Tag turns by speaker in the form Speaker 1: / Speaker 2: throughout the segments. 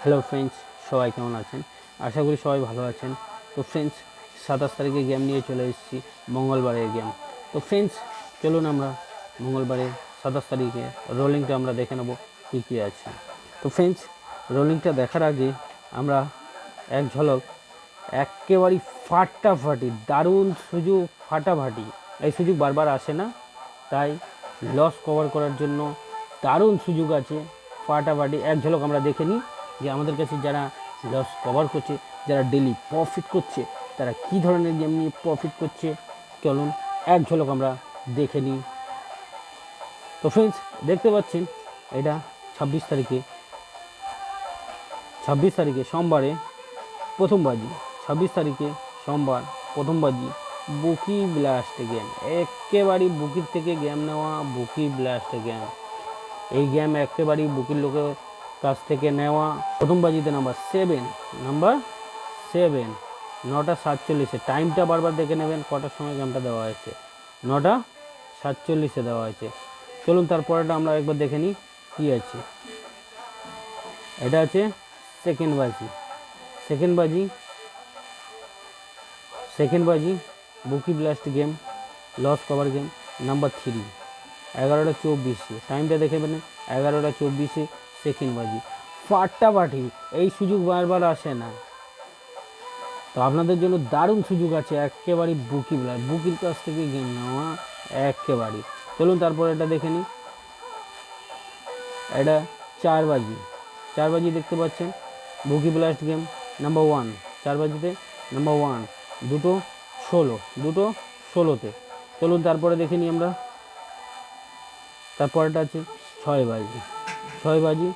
Speaker 1: Hello friends সবাই কেমন আছেন? আশা করি সবাই ভালো আছেন। তো ফ্রেন্ডস সাতাশ তারিখে গেম নিয়ে চলে এসেছি, মঙ্গলবারের গেম তো ফ্রেন্ডস চলুন আমরা মঙ্গলবারে সাতাশ তারিখে রোলিংটা আমরা দেখে নেব কী কী আছে। তো ফ্রেন্ডস রোলিংটা দেখার আগে আমরা এক ঝলক একেবারেই ফাটাফাটি, দারুণ সুযোগ ফাটাফাটি। এই সুযোগ বারবার আসে না, তাই লস কভার করার জন্য দারুণ সুযোগ আছে, ফাটাফাটি। এক ঝলক আমরা দেখে নিই। যে আমাদের কাছে যারা লস কভার করছে, যারা ডেলি প্রফিট করছে, তারা কী ধরনের গেম নিয়ে প্রফিট করছে, চলুন এক ঝলক আমরা দেখে নিই। তো ফ্রেন্ডস দেখতে পাচ্ছেন, এটা ছাব্বিশ তারিখে ছাব্বিশ তারিখে সোমবারে প্রথম বাজি, ছাব্বিশ তারিখে সোমবার প্রথম বাজি, বুকি ব্লাস্ট গেম একেবারেই বুকির থেকে গেম নেওয়া, বুকি ব্লাস্ট গেম এই গেম একেবারেই বুকির লোকের কাছ থেকে নেওয়া প্রথম বাজিতে নাম্বার সেভেন নাম্বার সেভেন নটা সাতচল্লিশে। টাইমটা বারবার দেখে নেবেন, কটার সময় গেমটা দেওয়া হয়েছে। নটা সাতচল্লিশে দেওয়া হয়েছে। চলুন তারপরেটা আমরা একবার দেখে নিই, কী আছে। এটা আছে সেকেন্ড বাজি। সেকেন্ড বাজি সেকেন্ড বাজি bookie blast game loss cover game number three এগারোটা চব্বিশে। টাইমটা দেখে নেবেন, এগারোটা চব্বিশে। সেকেন্ড বাজি। ফাটাফাটি এই সুযোগ বারবার আসে না। তো আপনাদের জন্য দারুণ সুযোগ আছে, একেবারে বুকি ব্লাস্ট। বুকির কাছ থেকে গেম নেওয়া একেবারে। চলুন তারপর এটা দেখে নিই। এটা চার বাজি। চার বাজি দেখতে পাচ্ছেন, বুকি ব্লাস্ট গেম নাম্বার ওয়ান চার বাজিতে নাম্বার ওয়ান দুটো ষোলো, দুটো ষোলোতে। চলুন তারপরে দেখে নিই আমরা। তারপরেটা আছে ছয় বাজি। ছয় বাজি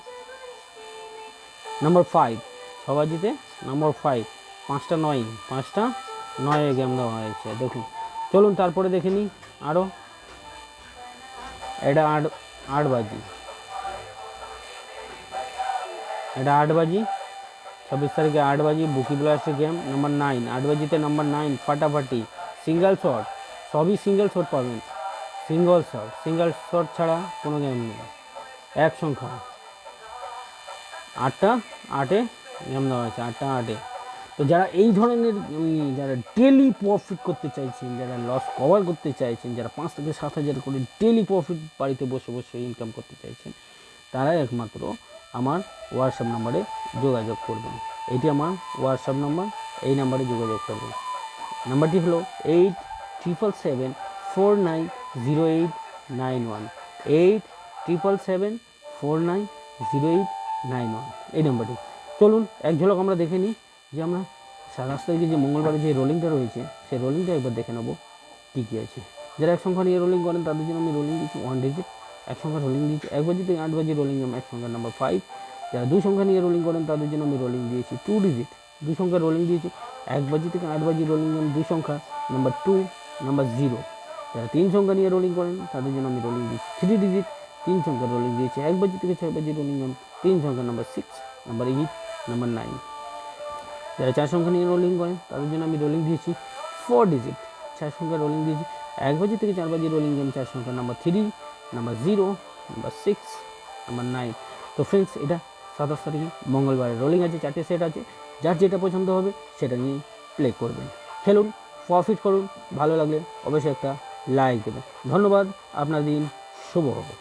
Speaker 1: নাম্বার ফাইভ ছ বাজিতে নাম্বার ফাইভ পাঁচটা নয়। পাঁচটা নয়ে গেম দেওয়া হয়েছে। দেখুন। চলুন তারপরে দেখে নিই আরও এটা আট আট বাজি এটা আট বাজি ছাব্বিশ তারিখে আট বাজি বুকি ব্লাস্টের গেম নাম্বার নাইন আট বাজিতে নাম্বার নাইন ফাটাফাটি। সিঙ্গেল শট সবই সিঙ্গেল শট পাবেন। সিঙ্গল শট সিঙ্গেল শট ছাড়া কোনো গেম নেই। এক সংখ্যা। আটটা, আটে গেম দেওয়া হয়েছে, আটটা, আটে। তো যারা এই ধরনের যারা ডেলি প্রফিট করতে চাইছেন, যারা লস কভার করতে চাইছেন, যারা পাঁচ থেকে সাত হাজার করে ডেলি প্রফিট বাড়িতে বসে বসে ইনকাম করতে চাইছেন, তারা একমাত্র আমার হোয়াটসঅ্যাপ নাম্বারে যোগাযোগ করবেন। এটি আমার হোয়াটসঅ্যাপ নাম্বার এই নাম্বারে যোগাযোগ করবেন। নাম্বারটি হলো eight triple seven four nine zero eight nine one eight triple seven four nine zero eight nine one এই নাম্বারটি চলুন, এক ঝলক আমরা দেখে নিই যে আমরা সাতাশ তারিখে যে মঙ্গলবারে যে রোলিংটা রয়েছে, সেই রোলিংটা একবার দেখে নেব কী কী আছে। যারা এক সংখ্যা নিয়ে রোলিং করেন, তাদের জন্য আমি রোলিং দিচ্ছি ওয়ান ডিজিট এক সংখ্যা রোলিং দিয়েছি এক বাজি থেকে আট বাজি রোলিং এক সংখ্যা নাম্বার ফাইভ যারা দুই সংখ্যা নিয়ে রোলিং করেন, তাদের জন্য আমি রোলিং দিয়েছি টু ডিজিট দুই সংখ্যা রোলিং দিয়েছি, এক বাজি থেকে আট বাজি রোলিং গেম দুই সংখ্যা নাম্বার টু নাম্বার জিরো যারা তিন সংখ্যা নিয়ে রোলিং করেন, তাদের জন্য আমি রোলিং দিয়েছি থ্রি ডিজিট তিন সংখ্যা রোলিং দিয়েছি। এক বাজি থেকে ছয় বাজি রোলিং তিন সংখ্যা number six number eight number nine যারা চার সংখ্যা নিয়ে রোলিং করেন তাদের জন্য আমি রোলিং দিয়েছি ফোর ডিজিট চার সংখ্যা রোলিং দিয়েছি, এক বাজি থেকে চার বাজি রোলিং গেম চার সংখ্যা number three number zero number six number nine তো ফ্রেন্ডস এটা সাতাশ তারিখে মঙ্গলবার রোলিং আছে, চারটে সেট আছে। যার যেটা পছন্দ হবে, সেটা নিয়ে প্লে করবেন। খেলুন প্রফিট করুন, ভালো লাগলে অবশ্যই একটা লাইক দেবেন। ধন্যবাদ, আপনার দিন শুভ হবে